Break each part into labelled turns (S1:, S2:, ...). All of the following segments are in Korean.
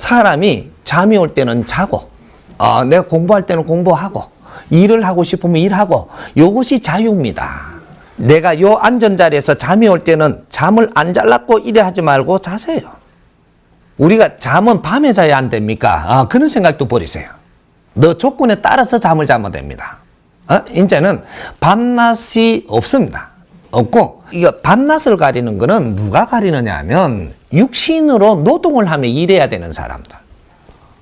S1: 사람이 잠이 올 때는 자고, 어, 내가 공부할 때는 공부하고, 일을 하고 싶으면 일하고, 요것이 자유입니다. 내가 요 앉은 자리에서 잠이 올 때는 잠을 안 잘랐고 이래 하지 말고 자세요. 우리가 잠은 밤에 자야 안 됩니까? 아, 그런 생각도 버리세요. 너 조건에 따라서 잠을 자면 됩니다. 어? 이제는 밤낮이 없습니다. 없고, 이거 밤낮을 가리는 거는 누가 가리느냐 하면 육신으로 노동을 하며 일해야 되는 사람들.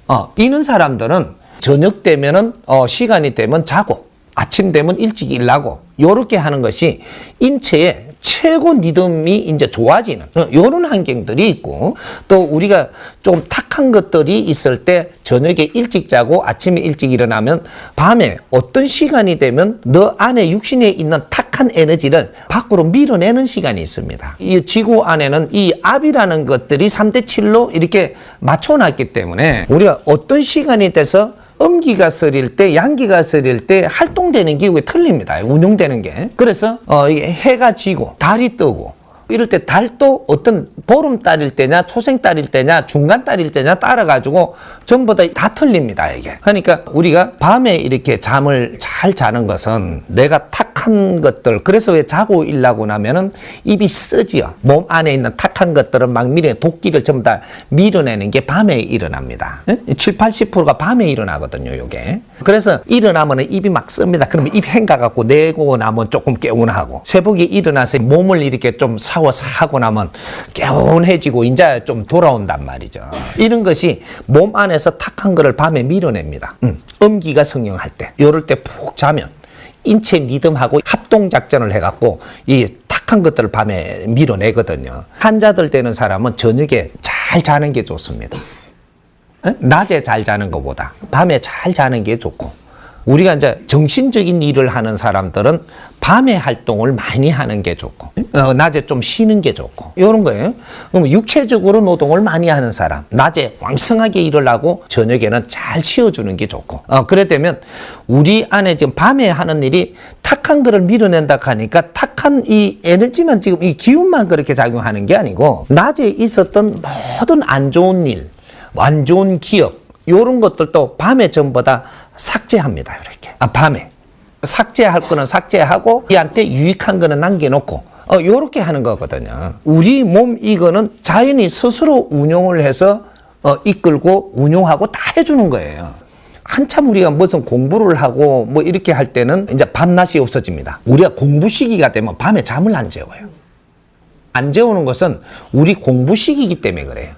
S1: 어, 이런 사람들은 저녁 되면은, 어, 시간이 되면 자고, 아침 되면 일찍 일하고, 요렇게 하는 것이 인체의 최고 리듬이 이제 좋아지는 어, 요런 환경들이 있고 또 우리가 좀 탁한 것들이 있을 때 저녁에 일찍 자고 아침에 일찍 일어나면 밤에 어떤 시간이 되면 너 안에 육신에 있는 탁한 에너지를 밖으로 밀어내는 시간이 있습니다. 이 지구 안에는 이 압이라는 것들이 3대 7로 이렇게 맞춰놨기 때문에 우리가 어떤 시간이 돼서 음기가 서릴 때, 양기가 서릴 때 활동되는 기구가 틀립니다. 운용되는 게. 그래서 어, 이게 해가 지고 달이 뜨고 이럴 때 달도 어떤 보름 달일 때냐, 초생 달일 때냐, 중간 달일 때냐 따라가지고 전부 다, 다 틀립니다, 이게. 그러니까 우리가 밤에 이렇게 잠을 잘 자는 것은 내가 탁 한 것들, 그래서 왜 자고 일하고 나면은 입이 쓰지요. 몸 안에 있는 탁한 것들은 막 밀어, 도끼를 전부 다 밀어내는 게 밤에 일어납니다. 예? 7, 80%가 밤에 일어나거든요, 요게. 그래서 일어나면은 입이 막 씁니다. 그러면 입 헹가갖고 내고 나면 조금 개운하고, 새벽에 일어나서 몸을 이렇게 좀 샤워서 하고 나면 개운해지고 이제 좀 돌아온단 말이죠. 이런 것이 몸 안에서 탁한 거를 밤에 밀어냅니다. 음, 음기가 성령할 때, 요럴 때 푹 자면 인체 리듬하고 합동 작전을 해갖고 이 탁한 것들을 밤에 밀어내거든요. 환자들 되는 사람은 저녁에 잘 자는 게 좋습니다. 에? 낮에 잘 자는 것보다 밤에 잘 자는 게 좋고 우리가 이제 정신적인 일을 하는 사람들은 밤에 활동을 많이 하는 게 좋고 어, 낮에 좀 쉬는 게 좋고 이런 거예요. 그럼 육체적으로 노동을 많이 하는 사람 낮에 왕성하게 일을 하고 저녁에는 잘 쉬어주는 게 좋고 어, 그래 되면 우리 안에 지금 밤에 하는 일이 탁한 거를 밀어낸다 하니까 탁한 이 에너지만 지금 이 기운만 그렇게 작용하는 게 아니고 낮에 있었던 모든 안 좋은 일, 안 좋은 기억 이런 것들도 밤에 전부 다 삭제합니다. 이렇게. 아, 밤에. 삭제할 거는 삭제하고 이한테 유익한 거는 남겨놓고 어, 요렇게 하는 거거든요. 우리 몸 이거는 자연이 스스로 운용을 해서 어, 이끌고 운용하고 다 해주는 거예요. 한참 우리가 무슨 공부를 하고 뭐 이렇게 할 때는 이제 밤낮이 없어집니다. 우리가 공부 시기가 되면 밤에 잠을 안 재워요. 안 재우는 것은 우리 공부 시기이기 때문에 그래요.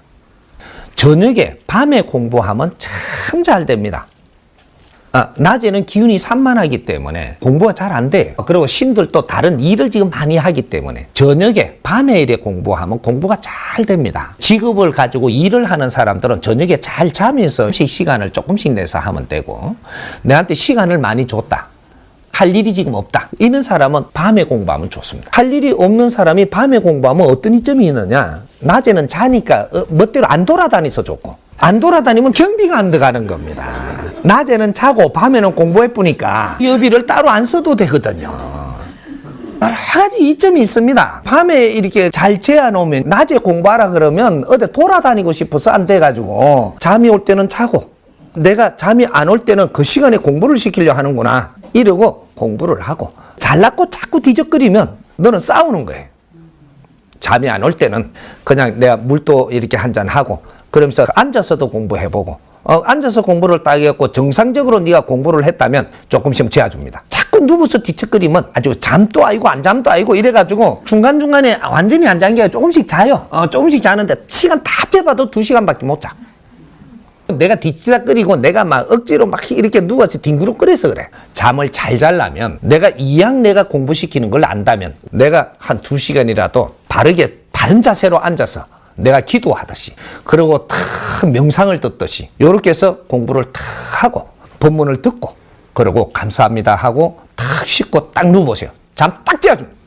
S1: 저녁에 밤에 공부하면 참 잘 됩니다. 아, 낮에는 기운이 산만하기 때문에 공부가 잘 안 돼요. 그리고 신들도 다른 일을 지금 많이 하기 때문에 저녁에 밤에 일에 공부하면 공부가 잘 됩니다. 직업을 가지고 일을 하는 사람들은 저녁에 잘 자면서 시- 시간을 조금씩 내서 하면 되고 내한테 시간을 많이 줬다. 할 일이 지금 없다. 이런 사람은 밤에 공부하면 좋습니다. 할 일이 없는 사람이 밤에 공부하면 어떤 이점이 있느냐? 낮에는 자니까 어, 멋대로 안 돌아다니서 좋고 안 돌아다니면 경비가 안 들어가는 겁니다. 낮에는 자고 밤에는 공부해 보니까 여비를 따로 안 써도 되거든요. 여러 가지 이점이 있습니다. 밤에 이렇게 잘 재워놓으면 낮에 공부하라 그러면 어디 돌아다니고 싶어서 안 돼가지고 잠이 올 때는 자고 내가 잠이 안 올 때는 그 시간에 공부를 시키려 하는구나 이러고 공부를 하고 잘났고 자꾸 뒤적거리면 너는 싸우는 거예요. 잠이 안 올 때는 그냥 내가 물도 이렇게 한 잔 하고 그러면서 앉아서도 공부해보고 어, 앉아서 공부를 딱 해갖고 정상적으로 네가 공부를 했다면 조금씩 재워줍니다. 자꾸 누워서 뒤척거리면 아주 잠도 아니고 안 잠도 아니고 이래가지고 중간중간에 완전히 안 잔 게 조금씩 자요. 어, 조금씩 자는데 시간 다 빼봐도 두 시간밖에 못 자. 내가 뒤치다거리고 내가 막 억지로 막 이렇게 누워서 뒹구르거려서 그래. 잠을 잘 자려면 내가 이왕 내가 공부시키는 걸 안다면 내가 한 두 시간이라도 바르게 바른 자세로 앉아서 내가 기도하듯이 그리고 탁 명상을 듣듯이 이렇게 해서 공부를 탁 하고 본문을 듣고 그리고 감사합니다 하고 탁 씻고 딱 누워보세요. 잠 딱 재워줍니다.